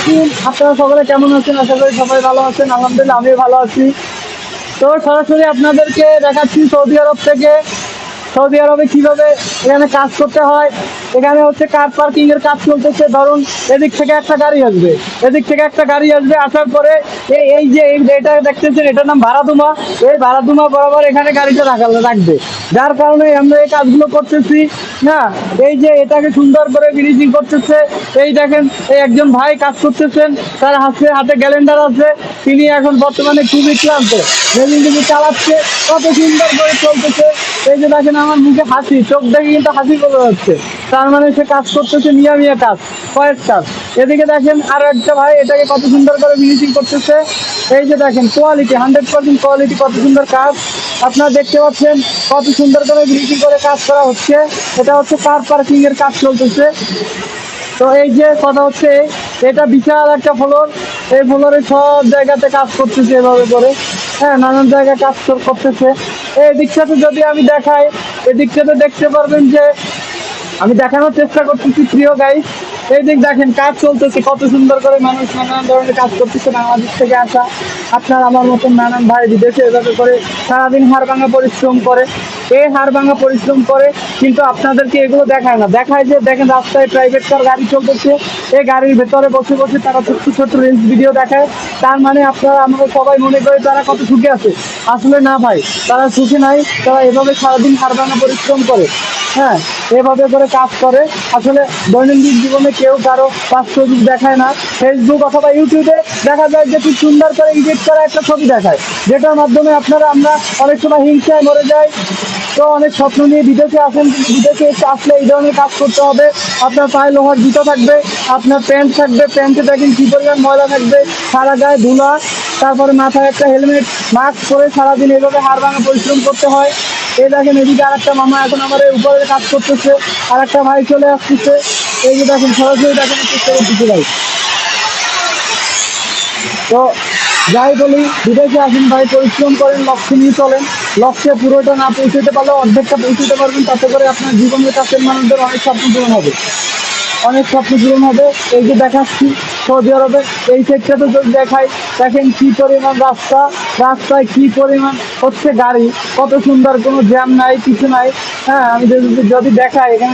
আলাইকুম। আপনারা সকলে কেমন আছেন? আশা করি সবাই ভালো আছেন। আলহামদুলিল্লাহ, আমিও ভালো আছি। তো সরাসরি আপনাদেরকে দেখাচ্ছি সৌদি আরব থেকে। সৌদি আরবে কীভাবে এখানে কাজ করতে হয় এখানে হচ্ছে কার পার্কিং এর কাজ চলতেছে? ধরুন, এদিক থেকে একটা গাড়ি আসবে। এদিক থেকে একটা গাড়ি আসবে, আসার পরে এই যে এই এটা দেখতেছেন, এটার নাম ভাড়াদুমা। এই ভাড়াদুমা বরাবর এখানে গাড়িটা রাখা রাখবে। যার কারণে আমরা এই কাজগুলো করতেছি। না, এই যে এটাকে সুন্দর করে ফিনিশিং করতেছে, এই দেখেন, এই একজন ভাই কাজ করতেছেন, তার হাতে হাতে ক্যালেন্ডার আছে। তিনি এখন বর্তমানে খুবই ক্লান্ত। চালাচ্ছে, কত সুন্দর করে চলতেছে। এই যে দেখেন আমার মুখে হাসি, চোখ দেখে কিন্তু হাসি করে যাচ্ছে। তার মানে সে কাজ করতেছে মিয়া মিয়া কাজ, কয়েক কাজ। এদিকে দেখেন আরও একটা ভাই, এটাকে কত সুন্দর করে ফিনিশিং করতেছে। এই যে দেখেন কোয়ালিটি হান্ড্রেড পার্সেন্ট কোয়ালিটি কত সুন্দর কাজ। আপনারা দেখতে পাচ্ছেন কত সুন্দর করে ফিনিশিং করে কাজ করা হচ্ছে। এটা হচ্ছে কার পার্কিং এর কাজ চলতেছে। তো এই যে কথা হচ্ছে, এটা বিশাল একটা ফ্লোর। এই ফ্লোরে সব জায়গাতে কাজ করতেছে এভাবে করে। হ্যাঁ নানান জায়গায় কাজ করতেছে। এই দিকটাতে যদি আমি দেখাই এই দিকটাতে দেখতে পারবেন যে আমি দেখানোর চেষ্টা করতেছি প্রিয় গাইস এই দিক দেখেন, কাজ চলতেছে, কত সুন্দর করে মানুষ নানান ধরনের কাজ করতেছে বাংলাদেশ থেকে আসা। আপনার আমার মতন নানান ভাই বিদেশে এভাবে করে সারাদিন হাড় ভাঙা পরিশ্রম করে। এই হাড় ভাঙা পরিশ্রম করে, কিন্তু আপনাদেরকে এগুলো দেখায় না। দেখায় যে, দেখেন রাস্তায় প্রাইভেট কার গাড়ি চলতেছে এই গাড়ির ভেতরে বসে বসে তারা ছোট্ট ছোট্ট রিলস ভিডিও দেখায়। তার মানে আপনারা আমরা সবাই মনে করে তারা কত সুখে আছে। আসলে না ভাই, তারা সুখে নাই, তারা এভাবে সারাদিন হাড় ভাঙা পরিশ্রম করে। হ্যাঁ এভাবে করে কাজ করে। আসলে দৈনন্দিন জীবনে কেউ কারও বাস্তব রূপ দেখায় না। ফেসবুক অথবা ইউটিউবে দেখা যায় যে খুব সুন্দর করে এডিট করা একটা ছবি দেখায়। যেটার মাধ্যমে আপনারা, আমরা অনেক সময় হিংসায় মরে যাই। তো অনেক স্বপ্ন নিয়ে বিদেশে আসেন, বিদেশে আসলে এই ধরনের কাজ করতে হবে। আপনার পায়ে লোহার জুতো থাকবে, আপনার প্যান্ট থাকবে প্যান্টে দেখেন কি পরিমাণ ময়লা থাকবে, সারা গায়ে ধুলা, তারপরে মাথায় একটা হেলমেট মাস্ক পরে সারাদিন এভাবে হাড় ভাঙা পরিশ্রম করতে হয়। এই দেখেন এদিকে আর একটা মামা এখন আমার উপরে কাজ করতেছে আর একটা ভাই চলে আসতেছে। এই যে দেখেন, সরাসরি দেখেন করতেছে ভাই। তো যাই বলি, বিদেশে আসেন ভাই, পরিশ্রম করেন, লক্ষ্য নিয়ে চলেন। লক্ষ্যে পুরোটা না পৌঁছতে পারলেও অর্ধেকটা পৌঁছতে পারবেন, তাতে করে আপনার জীবনের কাছের মানুষদের অনেক স্বপ্ন পূরণ হবে। অনেক স্বপ্ন পূরণ হবে। এই যে দেখাচ্ছি সৌদি আরবে। এই তো যদি দেখাই, দেখেন কি পরিমাণ রাস্তা, রাস্তায় কি পরিমাণ হচ্ছে গাড়ি, কত সুন্দর কোনো জ্যাম নাই, কিছু নাই। হ্যাঁ আমি যদি যদি দেখাই এখানে